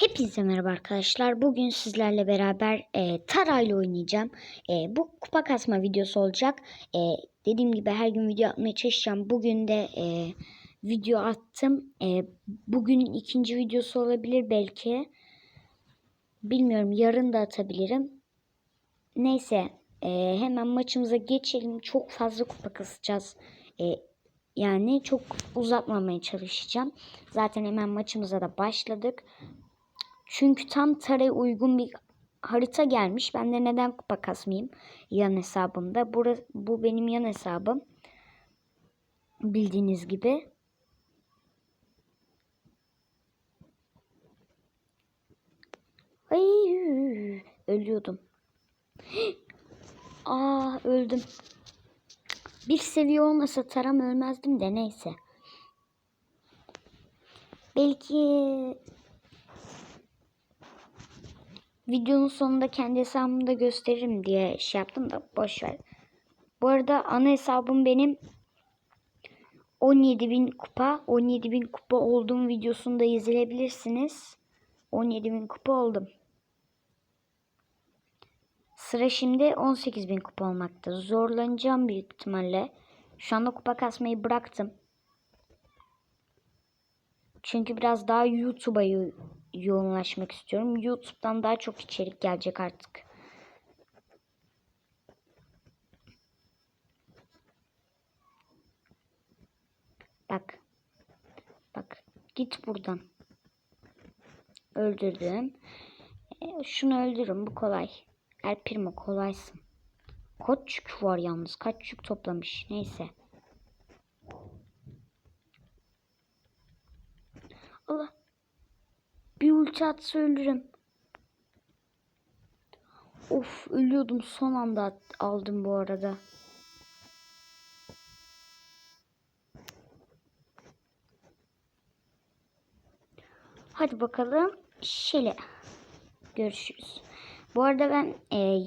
Hepinize merhaba arkadaşlar. Bugün sizlerle beraber e, Tara ile oynayacağım. E, bu kupa kasma videosu olacak. E, dediğim gibi her gün video atmaya çalışacağım. Bugün de e, video attım. E, bugünün ikinci videosu olabilir belki. Bilmiyorum yarın da atabilirim. Neyse e, hemen maçımıza geçelim. Çok fazla kupa kasacağız. E, yani çok uzatmamaya çalışacağım. Zaten hemen maçımıza da başladık. Çünkü tam Tara'ya uygun bir harita gelmiş. Ben de neden kupa kasmayayım yan hesabımda. Burası, bu benim yan hesabım. Bildiğiniz gibi. Ay, ölüyordum. Aa öldüm. Bir seviye olmasa taram ölmezdim de neyse. Belki videonun sonunda kendi hesabımı da gösteririm diye şey yaptım da boş ver. Bu arada ana hesabım benim 17.000 kupa. 17.000 kupa olduğum videosunu da izleyebilirsiniz. 17.000 kupa oldum. Sıra şimdi 18.000 kupa olmakta. Zorlanacağım büyük ihtimalle. Şu anda kupa kasmayı bıraktım. Çünkü biraz daha YouTube'a yo- yoğunlaşmak istiyorum. YouTube'dan daha çok içerik gelecek artık. Bak. Bak. Git buradan. Öldürdüm. E, şunu öldürürüm. Bu kolay. El Primo kolaysın. Kaç yük var yalnız. Kaç yük toplamış. Neyse. Allah. Bir ulti atsa ölürüm. Of ölüyordum son anda aldım bu arada. Hadi bakalım. Şöyle. Görüşürüz. Bu arada ben e,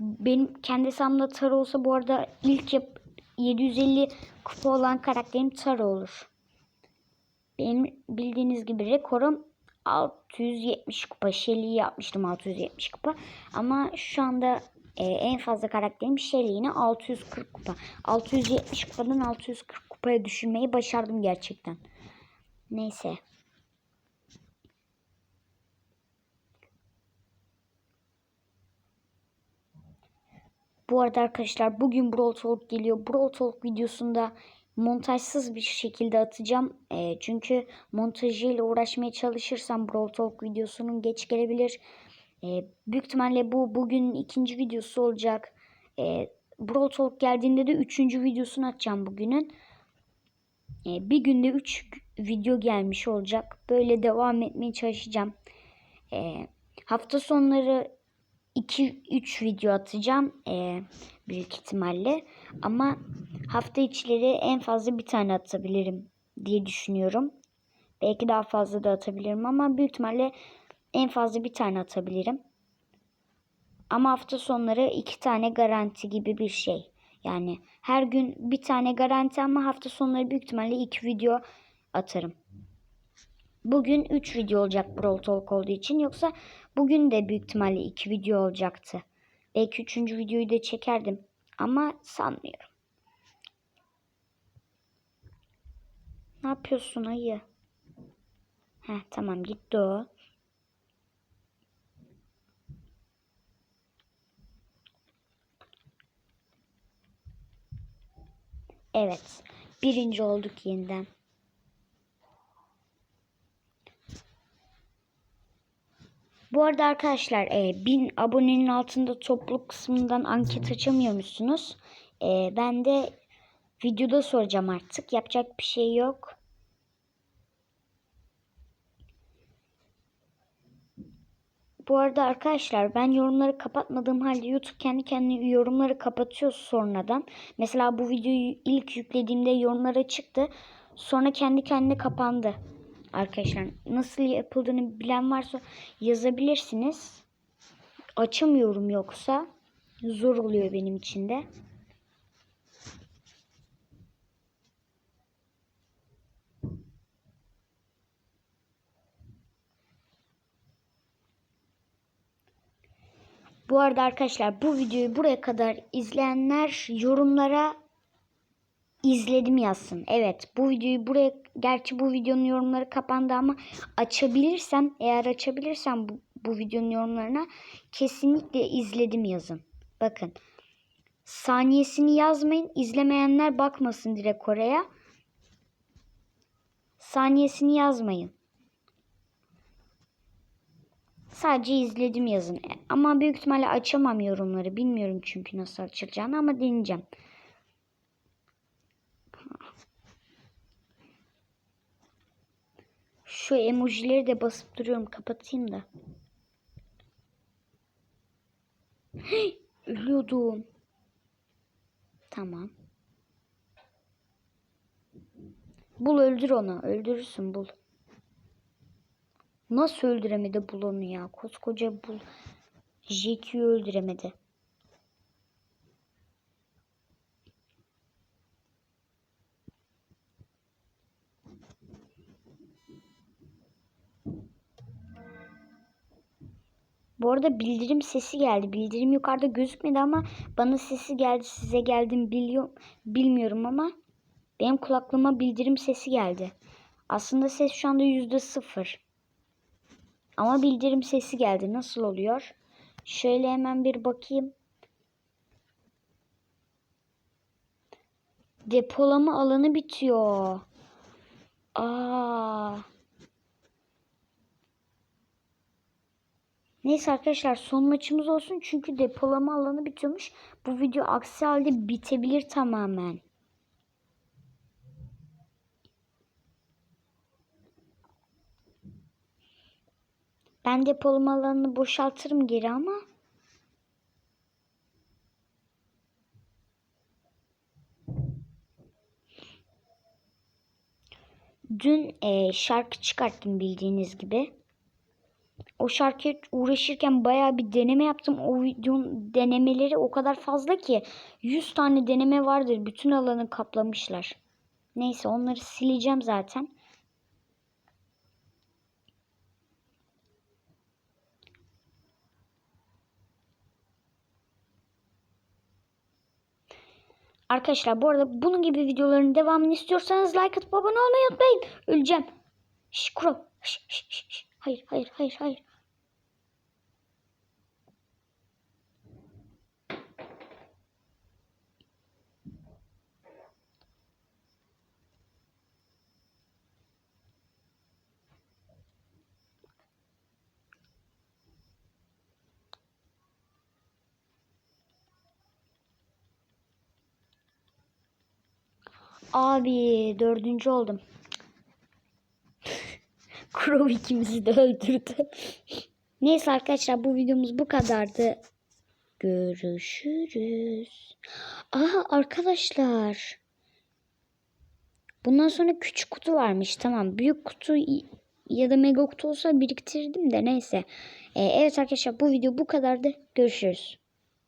benim kendi hesabımda Tara olsa bu arada ilk yap 750 kupa olan karakterim Tara olur. Benim bildiğiniz gibi rekorum 670 kupa. Shelly'yi yapmıştım 670 kupa. Ama şu anda e, en fazla karakterim Shelly yine 640 kupa. 670 kupadan 640 kupaya düşürmeyi başardım gerçekten. Neyse. Bu arada arkadaşlar bugün Brawl Talk geliyor. Brawl Talk videosunda montajsız bir şekilde atacağım. E, çünkü montajıyla uğraşmaya çalışırsam Brawl Talk videosunun geç gelebilir. E, büyük ihtimalle bu bugün ikinci videosu olacak. E, Brawl Talk geldiğinde de üçüncü videosunu atacağım bugünün. E, bir günde üç video gelmiş olacak. Böyle devam etmeye çalışacağım. E, hafta sonları 2-3 video atacağım ee, büyük ihtimalle. Ama hafta içleri en fazla bir tane atabilirim diye düşünüyorum. Belki daha fazla da atabilirim ama büyük ihtimalle en fazla bir tane atabilirim. Ama hafta sonları iki tane garanti gibi bir şey. Yani her gün bir tane garanti ama hafta sonları büyük ihtimalle iki video atarım. Bugün 3 video olacak Brawl Talk olduğu için. Yoksa bugün de büyük ihtimalle 2 video olacaktı. Belki 3. videoyu da çekerdim. Ama sanmıyorum. Ne yapıyorsun ayı? Heh tamam gitti o. Evet. Birinci olduk yeniden. Bu arada arkadaşlar e, 1000 abonenin altında topluluk kısmından anket açamıyormuşsunuz. E, ben de videoda soracağım artık. Yapacak bir şey yok. Bu arada arkadaşlar ben yorumları kapatmadığım halde YouTube kendi kendine yorumları kapatıyor sonradan. Mesela bu videoyu ilk yüklediğimde yorumlar açıktı. Sonra kendi kendine kapandı. Arkadaşlar nasıl yapıldığını bilen varsa yazabilirsiniz. Açamıyorum yoksa zor oluyor benim için de. Bu arada arkadaşlar bu videoyu buraya kadar izleyenler yorumlara izledim yazsın. Evet bu videoyu buraya gerçi bu videonun yorumları kapandı ama açabilirsem eğer açabilirsem bu, bu videonun yorumlarına kesinlikle izledim yazın. Bakın saniyesini yazmayın izlemeyenler bakmasın direkt oraya. Saniyesini yazmayın. Sadece izledim yazın. Ama büyük ihtimalle açamam yorumları. Bilmiyorum çünkü nasıl açılacağını ama deneyeceğim. Şu emojileri de basıp duruyorum. Kapatayım da. Ölüyordum. Tamam. Bul öldür onu. Öldürürsün bul. Nasıl öldüremedi bul onu ya? Koskoca bul. JQ'yu öldüremedi. Bu arada bildirim sesi geldi. Bildirim yukarıda gözükmedi ama bana sesi geldi. Size geldi mi biliyor, bilmiyorum ama benim kulaklığıma bildirim sesi geldi. Aslında ses şu anda yüzde sıfır. Ama bildirim sesi geldi. Nasıl oluyor? Şöyle hemen bir bakayım. Depolama alanı bitiyor. Aa. Neyse arkadaşlar son maçımız olsun çünkü depolama alanı bitiyormuş. Bu video aksi halde bitebilir tamamen. Ben depolama alanını boşaltırım geri ama dün e, şarkı çıkarttım bildiğiniz gibi. O şarkıya uğraşırken bayağı bir deneme yaptım. O videonun denemeleri o kadar fazla ki 100 tane deneme vardır. Bütün alanı kaplamışlar. Neyse onları sileceğim zaten. Arkadaşlar bu arada bunun gibi videoların devamını istiyorsanız like atıp abone olmayı unutmayın. Öleceğim. Şş Kuro. Şş, şş, şş. Hayır hayır hayır hayır. Abi dördüncü oldum. Crow ikimizi de öldürdü. Neyse arkadaşlar bu videomuz bu kadardı. Görüşürüz. Aha arkadaşlar. Bundan sonra küçük kutu varmış. Tamam büyük kutu ya da mega kutu olsa biriktirdim de neyse. Ee, evet arkadaşlar bu video bu kadardı. Görüşürüz.